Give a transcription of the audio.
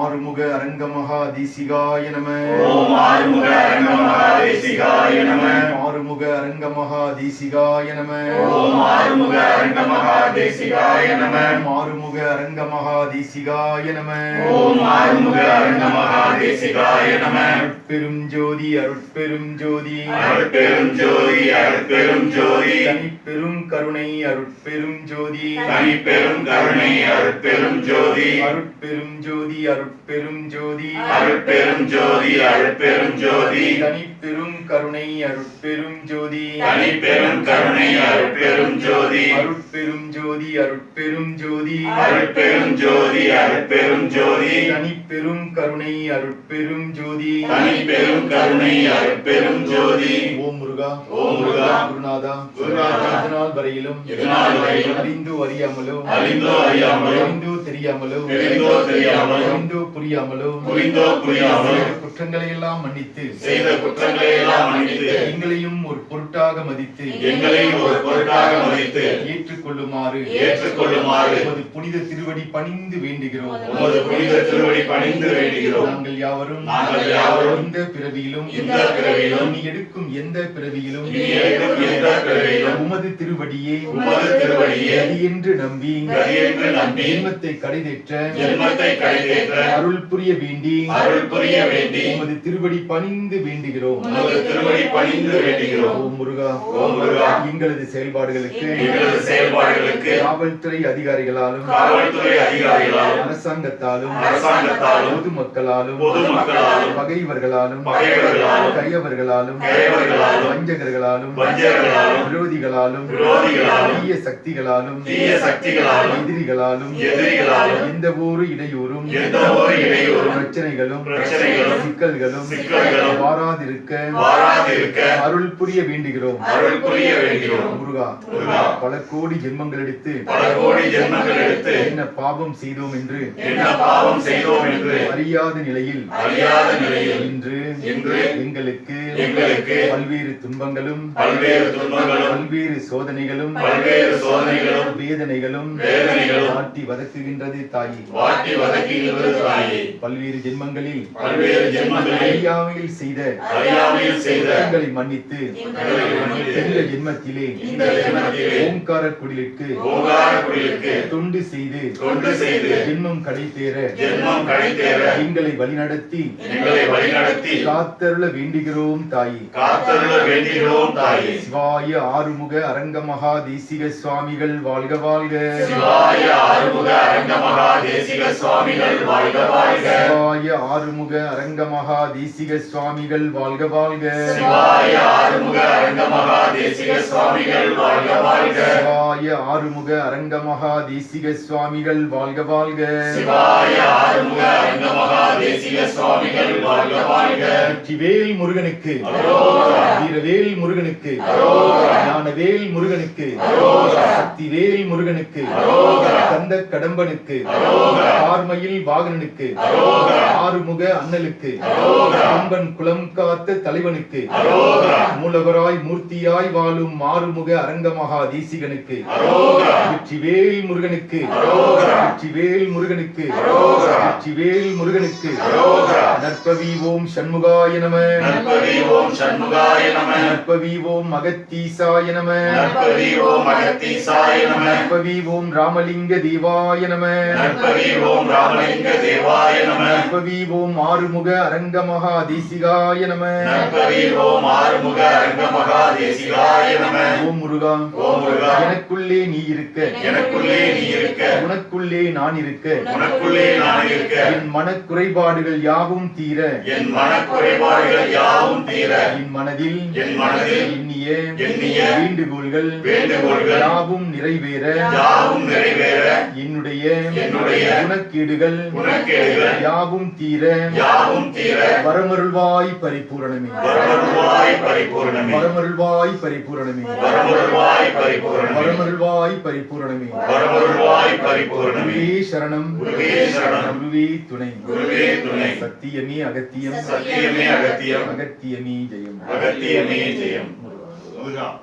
ஆறுமுக அரங்க மகா தேசிகாய நம. ஓம் ஆறுமுக அரங்க மகாதேசிகாய நம. ஆறுமுக அரங்க மகா தேசிகாய நம. ஓம் ஆறுமுக அரங்க மகாதேசிகாய நம. ஆறுமுக அரங்க மகா தேசிகாய நம. ஓம் ஆறுமுக அரங்க மகாதேசிகாய நம. அருட்பெரும் ஜோதி அருட்பெரும் ஜோதி. அருட்பெரும் ஜோதி அருட்பெரும் ஜோதி. தனிப்பெரும் கருணை அருட்பெரும் ஜோதி. தனிப்பெரும் கருணை அருட்பெரும் ஜோதி. அருட்பெரும் ஜோதி அருட்பெரும் ஜோதி. அருட்பெரும் ஜோதி அருட்பெரும் ஜோதி. தனிப்பெரும் கருணை அருட்பெரும் ஜோதி. தனிப்பெரும் கருணை அருட்பெரும் ஜோதி. அருட்பெரும் ஜோதி அருட்பெரும் ஜோதி. அருட்பெரும் ஜோதி அருட்பெரும் ஜோதி. தனிப்பெரும் கருணை அருட்பெரும் ஜோதி. தனிப்பெரும் கருணை அருட்பெரும் ஜோதி. ஓம் முருகா. ஓம் முருகா. குருநாதா. குருநாதா. இதனால் வரையிலும் இதுநாள் வரையிலும் அறிந்தோ அறியாமலோ அறிந்தோ அறியாமலோ அறிந்தோ தெரியாமலும் தெரிந்தோ தெரியாமலும் புரியாமலும் புரிந்தோ புரியாமலும் குற்றங்களை எல்லாம் மன்னித்து செய்த குற்றங்களை எல்லாம் மன்னித்து எங்களையும் ஒரு பொருட்டாக மதித்து எங்களை ஒரு பொருட்டாக மதித்து ஏற்றுக்கொள்ளுமாறு ஏற்றுக்கொள்ளுமாறு உமது புனித திருவடி பணிந்து வேண்டுகிறோம். உமது புனித திருவடி பணிந்து வேண்டுகிறோம். நாங்கள் யாவரும் நாங்கள் யாவரும் இந்த பிறவியிலும் இந்த பிறவியிலும் நீ எடுக்கும் எந்த பிறவியிலும் இனி எடுக்கும் எந்த பிறவியிலும் உமது திருவடியே உமது திருவடியே என்று நம்பி கதியென்று நம்பி ஜென்மத்தை கடைதேற்ற ஜென்மத்தை கழித்தேற்ற அருள் புரிய வேண்டி அருள் புரிய வேண்டி உமது திருவடி பணிந்து வேண்டுகிறோம். உமது திருவடி பணிந்து வேண்டுகிறோம். ஓம் முருகா. ஓம் முருகா. எங்களது செயல்பாடுகளுக்கு எங்களது செயல்பாடுகளுக்கு காவல்துறை அதிகாரிகளாலும் காவல்துறை அதிகாரிகளாலும் அரசாங்கத்தாலும் அரசாங்கத்தாலும் பொதுமக்களாலும் பொதுமக்களாலும் பகைவர்களாலும் பகைவர்களாலும் கையவர்களாலும் கையவர்களாலும் வஞ்சகர்களாலும் வஞ்சகர்களாலும் எதிரிகளாலும் தீய சக்திகளாலும் எதிரிகளாலும் எந்த ஒரு இடையூறும் பிரச்சனைகளும் சிக்கல்களும் வாராதிருக்க அருள் புரிய வேண்டுகிறோம். முருகா பல கோடி ஜென்மங்கள் எடுத்து என்ன பாவம் செய்தோம் என்று என்ன பாபம் செய்தோம் என்று அறியாத நிலையில் அறியாத நிலையில் என்று இன்று எங்களுக்கு எங்களுக்கு பல்வேறு துன்பங்களும் பல்வேறு துன்பங்களும் பல்வேறு சோதனைகளும் பல்வேறு சோதனைகளும் வேதனைகளும் வேதனைகளும் மாட்டி வதக்குகின்றது தாயி. வாட்டி வதக்குகிறது தாயே. பல்வேறு ஜென்மங்களில் பல்வேறு ஜென்மங்களில் அறியாமையில் செய்த அறியாமையில் செய்த குற்றங்களை மன்னித்து இந்த ஜென்மத்திலே இந்த ஜென்மத்திலே ஓங்கார குடிலுக்கு ஓங்கார குடிலுக்கு தொண்டு செய்து தொண்டு செய்து ஜென்மம் கடை தேர ஜென்மம் கழித்தேற எங்களை வழிநடத்தி எங்களை வழிநடத்தி காத்தருள வேண்டுகிறோம் தாயி. காத்தருள வேண்டுகிறோம் தாயே. சிவாய ஆறுமுக அரங்க மகா தேசிக சுவாமிகள் வாழ்க வாழ்க. சிவாய ஆறுமுக அரங்க மகா தேசிக சுவாமிகள் வாழ்க வாழ்க. சிவாய ஆறுமுக அரங்க மகா தேசிக சுவாமிகள் வாழ்க வாழ்க. சிவாய ஆறுமுக அரங்க மகா தேசிக சுவாமிகள் வாழ்க வாழ்க. சிவாய ஆறுமுக அரங்க மகா தேசிக சுவாமிகள் வாழ்க வாழ்க. சிவாய ஆறுமுக அரங்க மகா தேசிக சுவாமிகள் வாழ்க வாழ்க வெற்றிவேல் முருகனுக்கு. வீரவேல் முருகனுக்கு. ஞானவேல் முருகனுக்கு. சக்திவேல் முருகனுக்கு. கந்த கடம்பனுக்கு. ஆர்மயில் வாகனனுக்கு. ஆறுமுக அண்ணலுக்கு அரோகரா. அம்பன் குலம் காத்த தலைவனுக்கு. மூலவராய் மூர்த்தியாய் வாழும் மாறுமுக அரங்க மகா தேசிகனுக்கு. வெற்றிவேல் முருகனுக்கு. வெற்றிவேல் முருகனுக்கு. வெற்றிவேல் முருகனுக்கு. நற்பவி ஓம் சண்முகாய நம. நற்பவி ஓம் சண்முகாய நம. நற்பவி ஓம் அகத்தீசாய நம. நற்பவி ஓம் அகத்தீசாய நம. நற்பவி ஓம் ராமலிங்க தேவாய நம. நற்பவி ஓம் ராமலிங்க தேவாய நம. நற்பவி ஓம் ஆறுமுக அரங்க மகா தேசிகாய நம. நற்பவி ஓம் ஆறுமுக அரங்க மகா தேசிகாய நம. ஓம் முருகா. ஓம் முருகா. எனக்குள்ளே நீ இருக்க. எனக்குள்ளே நீ இருக்க. உனக்குள்ளே நான் இருக்க. உனக்குள்ளே நான் இருக்க. என் மன குறைபாடுகள் யாவும் தீர. என் மன குறைபாடுகள் யாவும் தீர. என் மனதில் என் மனதில் எண்ணிய எண்ணிய வேண்டுகோள்கள் வேண்டுகோள்கள் யாவும் நிறைவேற. யாவும் நிறைவேற. என்னுடைய என்னுடைய குணக்கேடுகள் குணக்கேடுகள் யாவும் தீர. யாவும் தீர. வரமருள்வாய் பரிபூரணமே. வரமருள்வாய் பரிபூரணமே வரமருள்வாய் பரிபூரணமே. வரமருள்வாய் பரிபூரணமே. வரமருள்வாய் பரிபூரணமே. வரமருள்வாய் பரிபூரணமே. குருவே சரணம். குருவே சரணம். குருவே துணை. குருவே துணை. சத்தியமே அகத்தியம். சத்தியமே அகத்தியம். அகத்தியமே ஜெயம். அகத்தியமே ஜெயம். முருகா.